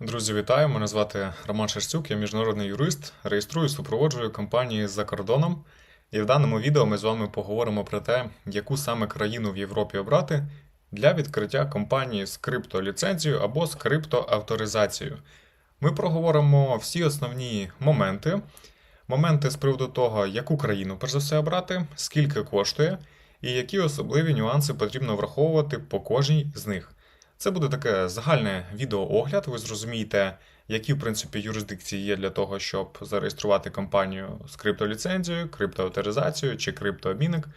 Друзі, вітаю! Мене звати Роман Шерстюк, я міжнародний юрист, реєструю, супроводжую компанії за кордоном. І в даному відео ми з вами поговоримо про те, яку саме країну в Європі обрати для відкриття компанії з криптоліцензією або з криптоавторизацією. Ми проговоримо всі основні моменти. Моменти з приводу того, яку країну перш за все обрати, скільки коштує, і які особливі нюанси потрібно враховувати по кожній з них. Це буде таке загальне відеоогляд. Ви зрозумієте, які в принципі юрисдикції є для того, щоб зареєструвати компанію з криптоліцензією, криптоавторизацією чи криптообмінник.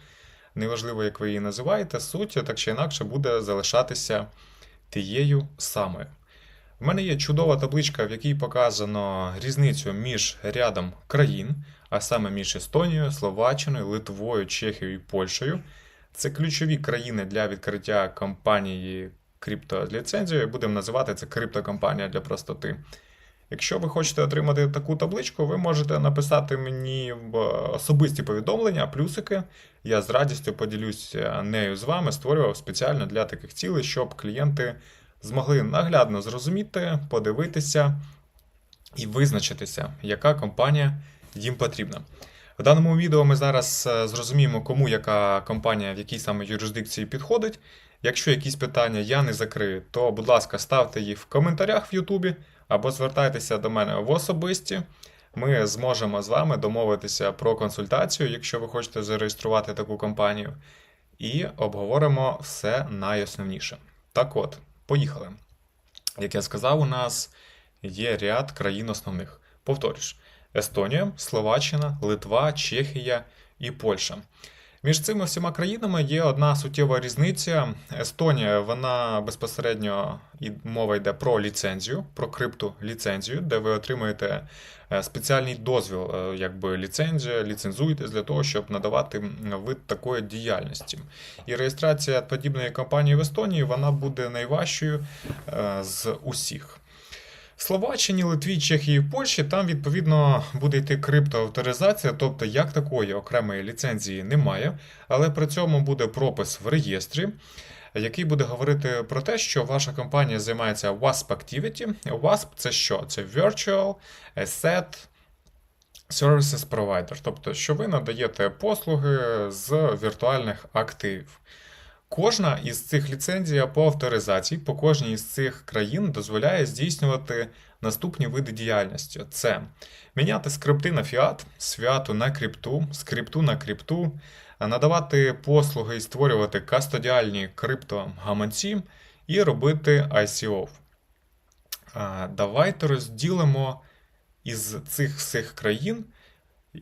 Неважливо, як ви її називаєте, суть так чи інакше буде залишатися тією самою. В мене є чудова табличка, в якій показано різницю між рядом країн, а саме між Естонією, Словаччиною, Литвою, Чехією і Польщею. Це ключові країни для відкриття компанії криптоліцензією. Будемо називати це криптокомпанія для простоти. Якщо ви хочете отримати таку табличку, ви можете написати мені в особисті повідомлення, плюсики. Я з радістю поділюся нею з вами, створював спеціально для таких цілей, щоб клієнти змогли наглядно зрозуміти, подивитися і визначитися, яка компанія їм потрібна. В даному відео ми зараз е, зрозуміємо, кому яка компанія в якій саме юрисдикції підходить. Якщо якісь питання я не закрию, то, будь ласка, ставте їх в коментарях в Ютубі або звертайтеся до мене в особисті. Ми зможемо з вами домовитися про консультацію, якщо ви хочете зареєструвати таку компанію, і обговоримо все найосновніше. Так от, поїхали. Як я сказав, у нас є ряд країн основних. Повторюсь: Естонія, Словаччина, Литва, Чехія і Польща. Між цими всіма країнами є одна суттєва різниця. Естонія, вона безпосередньо і мова йде про ліцензію, про криптоліцензію, де ви отримуєте е, спеціальний дозвіл, е, якби ліцензія, ліцензуєтесь для того, щоб надавати вид такої діяльності. І реєстрація подібної компанії в Естонії вона буде найважчою е, з усіх. Словаччині, Литві, Чехії, Польщі там відповідно буде йти криптоавторизація, тобто як такої окремої ліцензії немає, але при цьому буде пропис в реєстрі, який буде говорити про те, що ваша компанія займається WASP Activity. WASP це що? Це Virtual Asset Services Provider, тобто, що ви надаєте послуги з віртуальних активів. Кожна із цих ліцензій по авторизації по кожній із цих країн дозволяє здійснювати наступні види діяльності: це міняти скрипти на фіат, святу на крипту, скрипту на крипту, надавати послуги і створювати кастодіальні криптогаманці і робити ICO. Давайте розділимо із цих всіх країн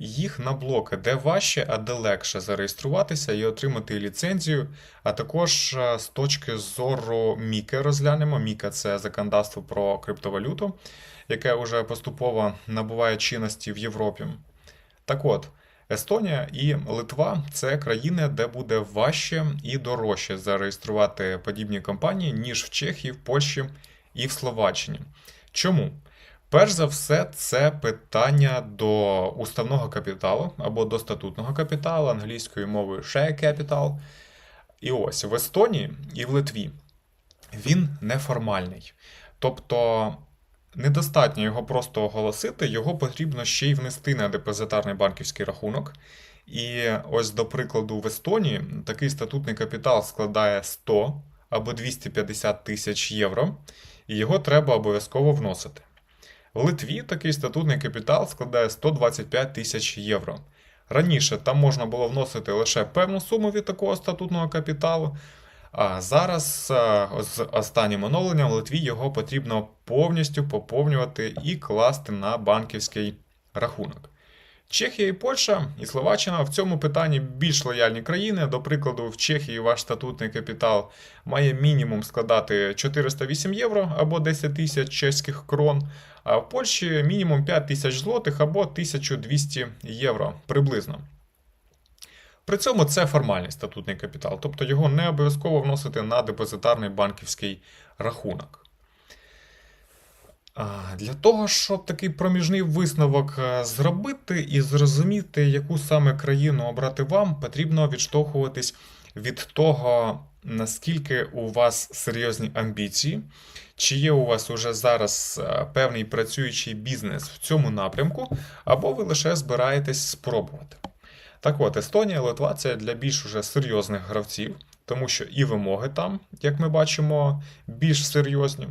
їх на блоки, де важче, а де легше зареєструватися і отримати ліцензію. А також е, з точки зору Міки розглянемо. Міка це законодавство про криптовалюту, яке вже поступово набуває чинності в Європі. Так от. Естонія і Литва це країни, де буде важче і дорожче зареєструвати подібні компанії, ніж в Чехії, в Польщі і в Словаччині. Чому? Перш за все, це питання до уставного капіталу або до статутного капіталу англійською мовою share capital. І ось в Естонії і в Литві він неформальний. Тобто недостатньо його просто оголосити, його потрібно ще й внести на депозитарний банківський рахунок. І ось, до прикладу, в Естонії такий статутний капітал складає 100 або 250 тисяч євро, і його треба обов'язково вносити. Литві такий статутний капітал складає 125 тисяч євро. Раніше там можна було вносити лише певну суму від такого статутного капіталу. А зараз з останнім оновленням Литві його потрібно повністю поповнювати і класти на банківський рахунок. Чехія і Польща і Словаччина в цьому питанні більш лояльні країни. До прикладу, в Чехії ваш статутний капітал має мінімум складати 408 євро або 10 тисяч чеських крон, а в Польщі мінімум 5 тисяч злотих або 1200 євро приблизно. При цьому це формальний статутний капітал, тобто його не обов'язково вносити на депозитарний банківський рахунок. Для того, щоб такий проміжний висновок е, зробити і зрозуміти, яку саме країну обрати вам, потрібно відштовхуватись від того, наскільки у вас серйозні амбіції, чи є у вас уже зараз е, певний працюючий бізнес в цьому напрямку, або ви лише збираєтесь спробувати. Так от, Естонія, Литва це для більш уже серйозних гравців, тому що і вимоги там, як ми бачимо, більш серйозні.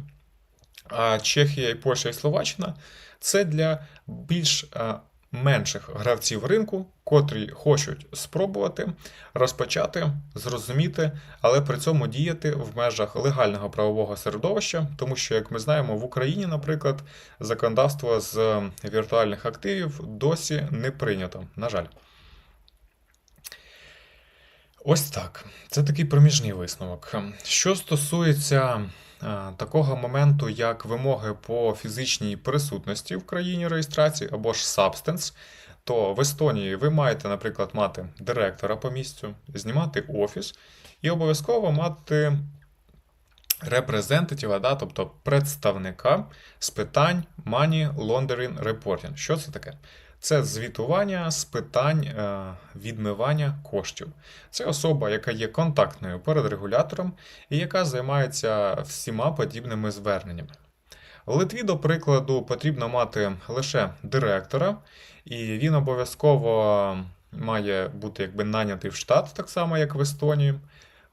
А Чехія, і Польща і Словаччина це для більш е, менших гравців ринку, котрі хочуть спробувати розпочати, зрозуміти, але при цьому діяти в межах легального правового середовища, тому що, як ми знаємо, в Україні, наприклад, законодавство з віртуальних активів досі не прийнято. На жаль. Ось так. Це такий проміжний висновок. Що стосується е, такого моменту, як вимоги по фізичній присутності в країні реєстрації або ж substance, то в Естонії ви маєте, наприклад, мати директора по місцю, знімати офіс і обов'язково мати репрезентатива, да, тобто представника з питань Money Laundering Reporting. Що це таке? Це звітування з питань е, відмивання коштів. Це особа, яка є контактною перед регулятором і яка займається всіма подібними зверненнями. В Литві, до прикладу, потрібно мати лише директора, і він обов'язково має бути якби нанятий в штат, так само як в Естонії.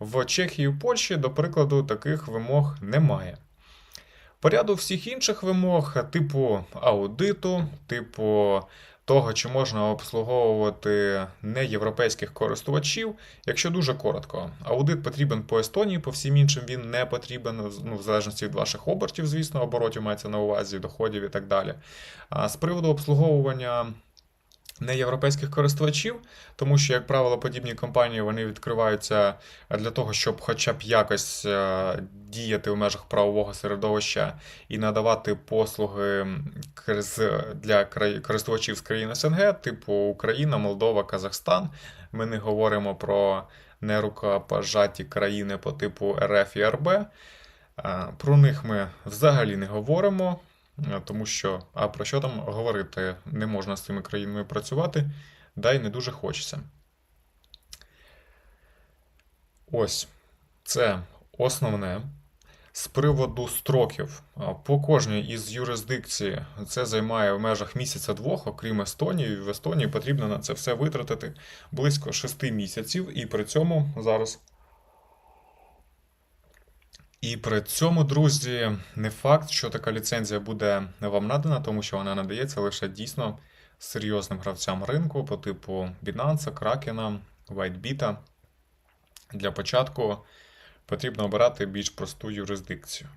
В Чехії і Польщі, до прикладу, таких вимог немає. По ряду всіх інших вимог, типу аудиту, типу того, чи можна обслуговувати неєвропейських користувачів, якщо дуже коротко. Аудит потрібен по Естонії, по всім іншим він не потрібен, ну, в залежності від ваших обертів, звісно, оборотів мається на увазі, доходів і так далі. А з приводу обслуговування неєвропейських користувачів, тому що, як правило, подібні компанії вони відкриваються для того, щоб хоча б якось е, діяти в межах правового середовища і надавати послуги з- для користувачів з країн СНГ, типу Україна, Молдова, Казахстан. Ми не говоримо про нерукопожаті країни по типу РФ і РБ. Е, Про них ми взагалі не говоримо. Е, Тому що, а про що там говорити? Не можна з цими країнами працювати, да й не дуже хочеться. Ось, це основне. З приводу строків, по кожній із юрисдикцій це займає в межах місяця-двох, окрім Естонії. В Естонії потрібно на це все витратити близько 6 місяців, і при цьому зараз і при цьому, друзі, не факт, що така ліцензія буде вам надана, тому що вона надається лише дійсно серйозним гравцям ринку по типу Binance, Kraken, WhiteBit. Для початку потрібно обирати більш просту юрисдикцію.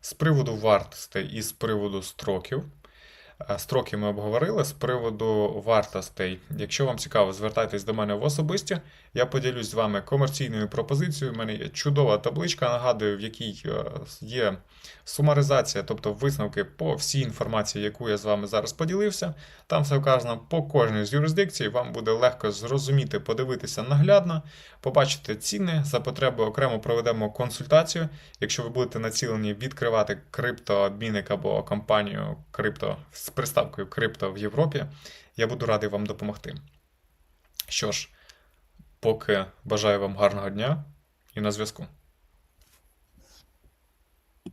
З приводу вартостей і з приводу строків. Е, Строки ми обговорили з приводу вартостей. Якщо вам цікаво, звертайтесь до мене в особисті. Я поділюсь з вами комерційною пропозицією. У мене є чудова табличка, нагадую, в якій е, є сумаризація, тобто висновки по всій інформації, яку я з вами зараз поділився. Там все вказано по кожній з юрисдикцій. Вам буде легко зрозуміти, подивитися наглядно, побачити ціни. За потреби окремо проведемо консультацію. Якщо ви будете націлені відкривати криптообмінник або компанію крипто з приставкою крипто в Європі, я буду радий вам допомогти. Що ж, поки бажаю вам гарного дня і на зв'язку.